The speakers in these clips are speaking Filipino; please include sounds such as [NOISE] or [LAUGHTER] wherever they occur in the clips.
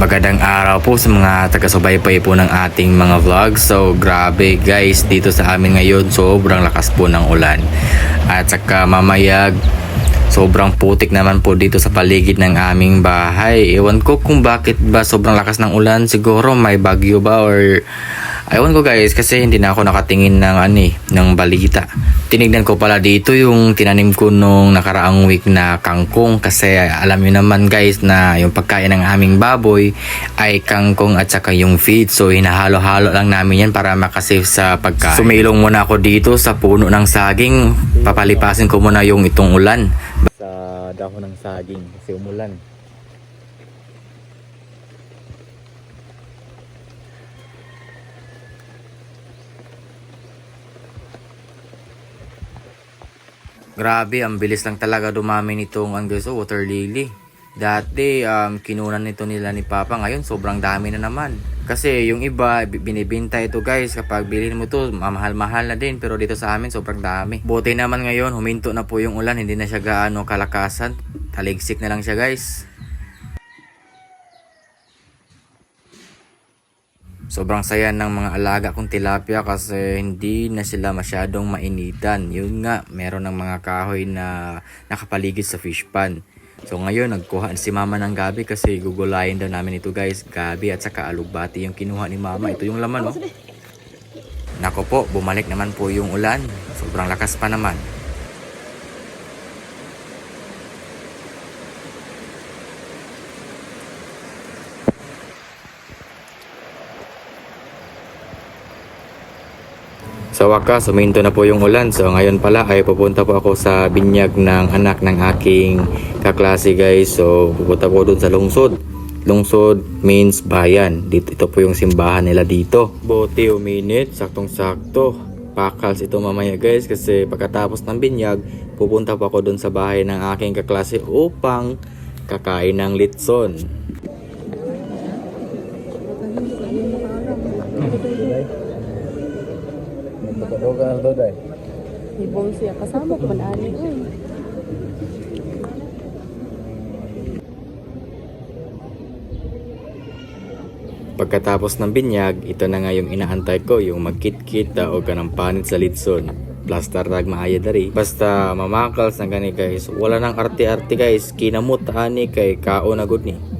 Magandang araw po sa mga taga-subaybay po ng ating mga vlog. So grabe guys, dito sa amin ngayon sobrang lakas po ng ulan. At saka mamayag, sobrang putik naman po dito sa paligid ng aming bahay. Ewan ko kung bakit ba sobrang lakas ng ulan. Siguro may bagyo ba or... Ewan ko guys kasi hindi na ako nakatingin ng ano eh, ng balita. Tinignan ko pala dito yung tinanim ko nung nakaraang week na kangkong kasi alam niyo naman guys na yung pagkain ng aming baboy ay kangkong at saka yung feed. So hinahalo-halo lang namin yan para makasave sa pagkain. Sumilong muna ako dito sa puno ng saging. Papalipasin ko muna yung itong ulan. Sa dahon ng saging kasi umulan. Grabe, ang bilis lang talaga dumami nitong ang guys, oh, water lily. Dati, um, kinunan nito nila ni Papa. Ngayon, sobrang dami na naman. Kasi yung iba, bi- binibinta ito guys. Kapag bilhin mo to, mahal-mahal na din. Pero dito sa amin, sobrang dami. Buti naman ngayon, huminto na po yung ulan. Hindi na siya gaano kalakasan. Taligsik na lang siya guys. Sobrang saya ng mga alaga kong tilapia kasi hindi na sila masyadong mainitan. Yun nga, meron ng mga kahoy na nakapaligid sa fish pan. So ngayon, nagkuha si mama ng gabi kasi gugulayin daw namin ito guys. Gabi at saka alugbati yung kinuha ni mama. Ito yung laman oh. Nako po, bumalik naman po yung ulan. Sobrang lakas pa naman. Sa wakas, suminto na po yung ulan. So ngayon pala ay pupunta po ako sa binyag ng anak ng aking kaklase guys. So pupunta po dun sa lungsod. Lungsod means bayan. Dito, ito po yung simbahan nila dito. Bote o minute, saktong-sakto. Pakals ito mamaya guys kasi pagkatapos ng binyag, pupunta po ako dun sa bahay ng aking kaklase upang kakain ng litson. Ibong siya kasama ko na ani. Pagkatapos ng binyag, ito na nga yung inaantay ko, yung magkit-kit o kanang panit sa litson. Plaster tag maaya dari. Basta mamakals na gani guys. Wala nang arte-arte guys. Kinamot ani kay kao na gud ni.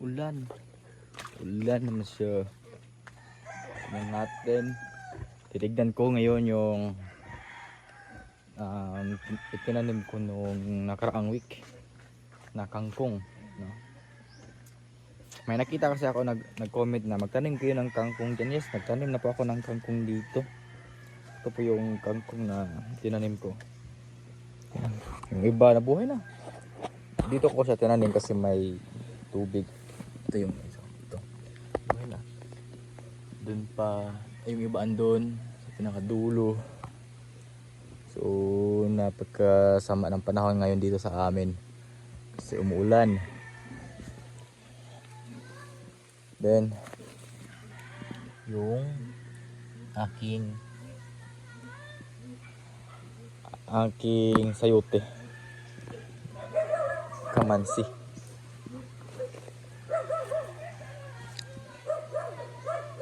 Ulan. Ulan naman siya. Tingnan natin. Titignan ko ngayon yung um, itinanim ko nung nakaraang week na kangkong. No? May nakita kasi ako nag, nag-comment na magtanim kayo ng kangkong dyan. Yes, nagtanim na po ako ng kangkong dito. Ito po yung kangkong na tinanim ko. Yung iba na buhay na. Dito ko siya tinanim kasi may tubig. Ito yung isa. Ito. Na. Doon pa, ay yung iba andun. Sa pinakadulo. So, So, napagkasama ng panahon ngayon dito sa amin. Kasi umuulan. Then, yung aking aking sayote. Kamansi.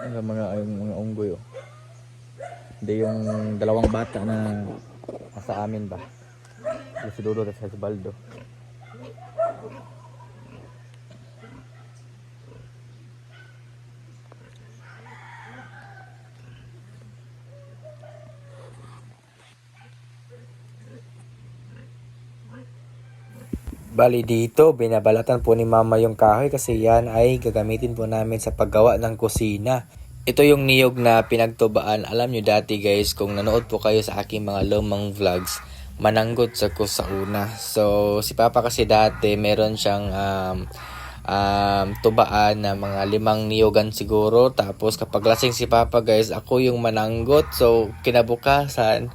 Ang mga yung mga unggoy oh. Hindi yung dalawang bata na nasa amin ba. Yung si Dodo at si Baldo. Bali dito, binabalatan po ni mama yung kahoy kasi yan ay gagamitin po namin sa paggawa ng kusina. Ito yung niyog na pinagtubaan. Alam nyo dati guys, kung nanood po kayo sa aking mga lumang vlogs, mananggot sa ko sa una. So, si Papa kasi dati meron siyang um, um, tubaan na mga limang niyogan siguro. Tapos kapag lasing si Papa guys, ako yung mananggot. So, kinabukasan,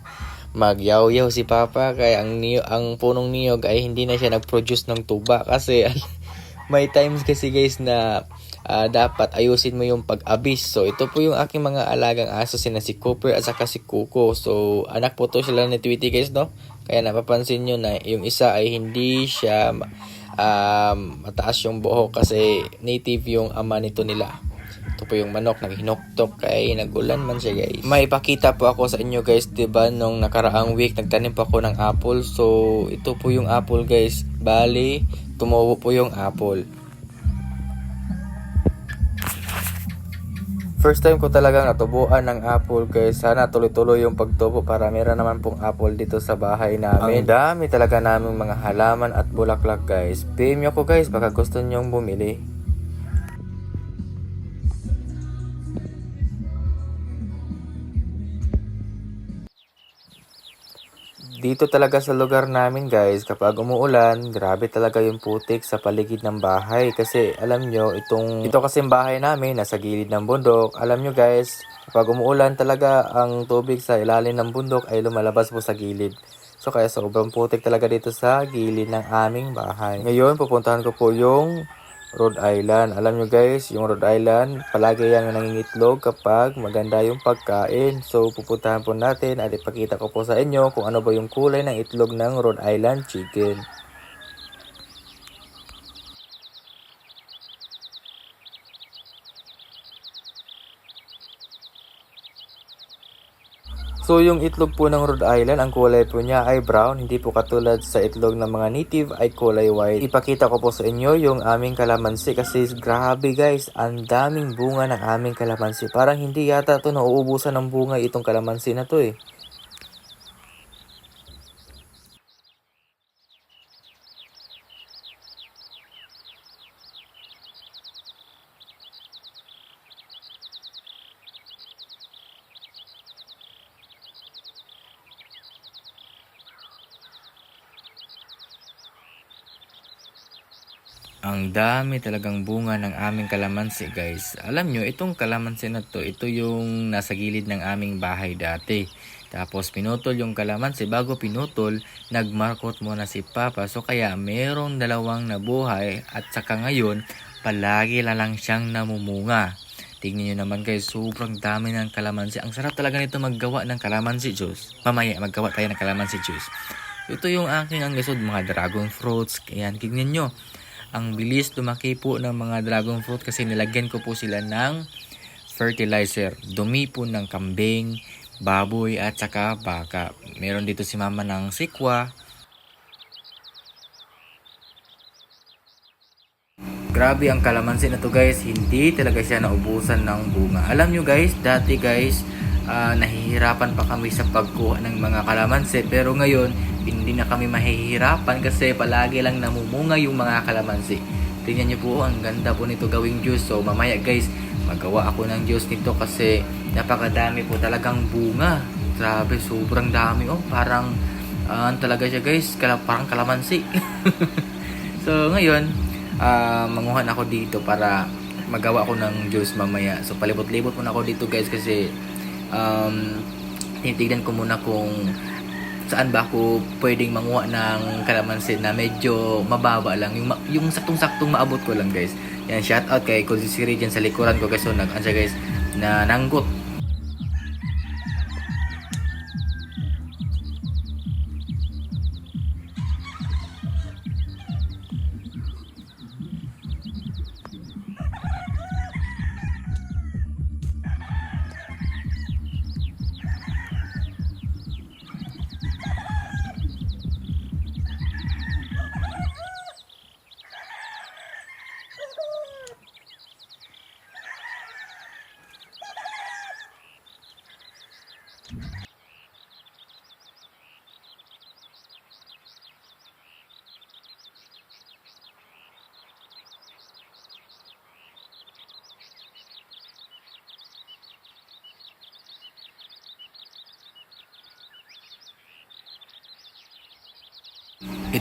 magyaw-yaw si Papa kaya ang niyo ang punong niyog ay hindi na siya nag-produce ng tuba kasi [LAUGHS] may times kasi guys na ah, dapat ayusin mo yung pag-abis. So ito po yung aking mga alagang aso sina si Cooper at saka si Kuko. So anak po to sila ni Tweety guys no. Kaya napapansin nyo na yung isa ay hindi siya um, mataas yung buhok kasi native yung ama nito nila. Ito po yung manok, naghinoktok kay nagulan man siya guys. May ipakita po ako sa inyo guys, 'di ba nung nakaraang week nagtanim po ako ng apple. So ito po yung apple guys. Bali, tumubo po yung apple. First time ko talagang natubuan ng apple guys. Sana tuloy-tuloy yung pagtubo para meron naman pong apple dito sa bahay namin. Ang dami talaga naming mga halaman at bulaklak guys. PM nyo ko guys baka gusto nyong bumili. Dito talaga sa lugar namin guys, kapag umuulan, grabe talaga yung putik sa paligid ng bahay. Kasi alam nyo, itong, ito kasi bahay namin, nasa gilid ng bundok. Alam nyo guys, kapag umuulan talaga ang tubig sa ilalim ng bundok ay lumalabas po sa gilid. So kaya sobrang putik talaga dito sa gilid ng aming bahay. Ngayon, pupuntahan ko po yung Rhode Island. Alam nyo guys, yung Rhode Island, palagi yan nangingitlog kapag maganda yung pagkain. So, pupuntahan po natin at ipakita ko po sa inyo kung ano ba yung kulay ng itlog ng Rhode Island chicken. So yung itlog po ng Rhode Island, ang kulay po niya ay brown, hindi po katulad sa itlog ng mga native ay kulay white. Ipakita ko po sa inyo yung aming kalamansi kasi grabe guys, ang daming bunga ng aming kalamansi. Parang hindi yata to nauubusan ng bunga itong kalamansi na to eh. Ang dami talagang bunga ng aming kalamansi guys. Alam nyo, itong kalamansi na to, ito yung nasa gilid ng aming bahay dati. Tapos pinutol yung kalamansi. Bago pinutol, nagmarkot muna si Papa. So kaya merong dalawang nabuhay at saka ngayon, palagi na lang siyang namumunga. Tingnan nyo naman guys, sobrang dami ng kalamansi. Ang sarap talaga nito maggawa ng kalamansi juice. Mamaya, maggawa tayo ng kalamansi juice. Ito yung aking ang gasod, mga dragon fruits. Ayan, tignan nyo ang bilis lumaki po ng mga dragon fruit kasi nilagyan ko po sila ng fertilizer. Dumi po ng kambing, baboy at saka baka. Meron dito si mama ng sikwa. Grabe ang kalamansi na to guys, hindi talaga siya naubusan ng bunga. Alam nyo guys, dati guys, ah, nahihirapan pa kami sa pagkuha ng mga kalamansi pero ngayon hindi na kami mahihirapan kasi palagi lang namumunga yung mga kalamansi. Tingnan niyo po, ang ganda po nito gawing juice. So mamaya guys, magawa ako ng juice nito kasi napakadami po talagang bunga. Grabe, sobrang dami oh. Parang ah, talaga siya guys, kala, parang kalamansi. [LAUGHS] so ngayon, ah, manguhan ako dito para magawa ako ng juice mamaya. So palibot-libot muna ako dito guys kasi um, tinitignan ko muna kung saan ba ako pwedeng manguha ng kalamansi na medyo mababa lang. Yung, yung saktong-saktong maabot ko lang guys. Yan, shout out kay Kuya Siri sa likuran ko guys. So, nag siya guys na nanggot.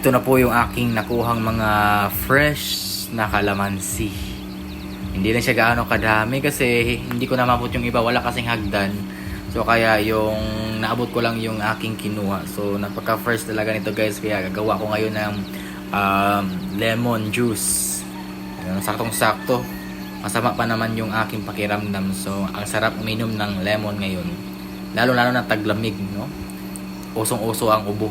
Ito na po yung aking nakuhang mga fresh na kalamansi. Hindi na siya gaano kadami kasi hindi ko na mabot yung iba. Wala kasing hagdan. So kaya yung naabot ko lang yung aking kinuha. So napaka fresh talaga nito guys. Kaya gagawa ko ngayon ng um, lemon juice. Ayun, saktong sakto. Masama pa naman yung aking pakiramdam. So ang sarap uminom ng lemon ngayon. Lalo lalo na taglamig. No? Usong-uso ang ubo.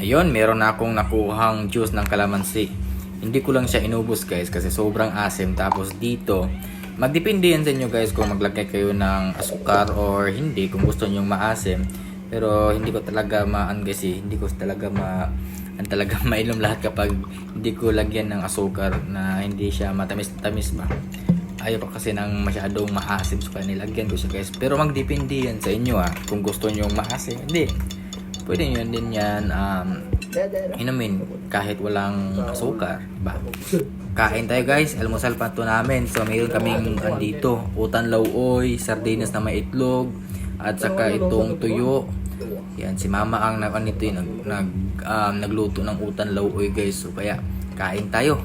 Ayun, meron na akong nakuhang juice ng kalamansi. Hindi ko lang siya inubos guys kasi sobrang asim. Tapos dito, magdepende yan sa inyo guys kung maglagay kayo ng asukar or hindi kung gusto nyo maasim. Pero hindi ko talaga maan guys eh. Hindi ko talaga ma ang talaga [LAUGHS] mainom lahat kapag hindi ko lagyan ng asukar na hindi siya matamis-tamis ba. Ayaw pa kasi ng masyadong maasim so kaya nilagyan ko siya guys. Pero magdepende yan sa inyo ah. Kung gusto nyo maasim, hindi pwede nyo din yan um, inumin kahit walang asukar, diba? Kain tayo guys, almusal pa to namin. So mayroon kaming andito, utan lauoy, sardinas na may itlog, at saka itong tuyo. Yan, si mama ang nag, ano nito, nag, um, nagluto ng utan lauoy guys. So kaya, kain tayo.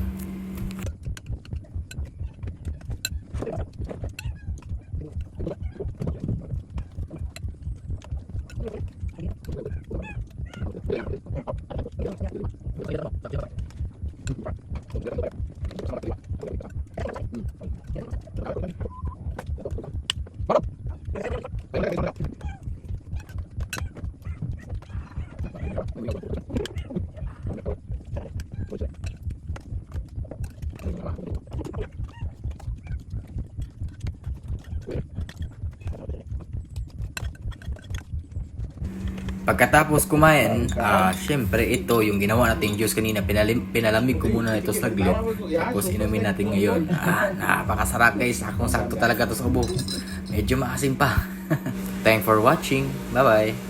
Pagkatapos kumain, ah syempre ito yung ginawa nating juice kanina. Pinalim, pinalamig ko muna ito saglit. Tapos inumin natin ngayon. Ah, napakasarap guys. Sakong sakto talaga to sa ubo. Medyo maasim pa. [LAUGHS] Thanks for watching. Bye-bye.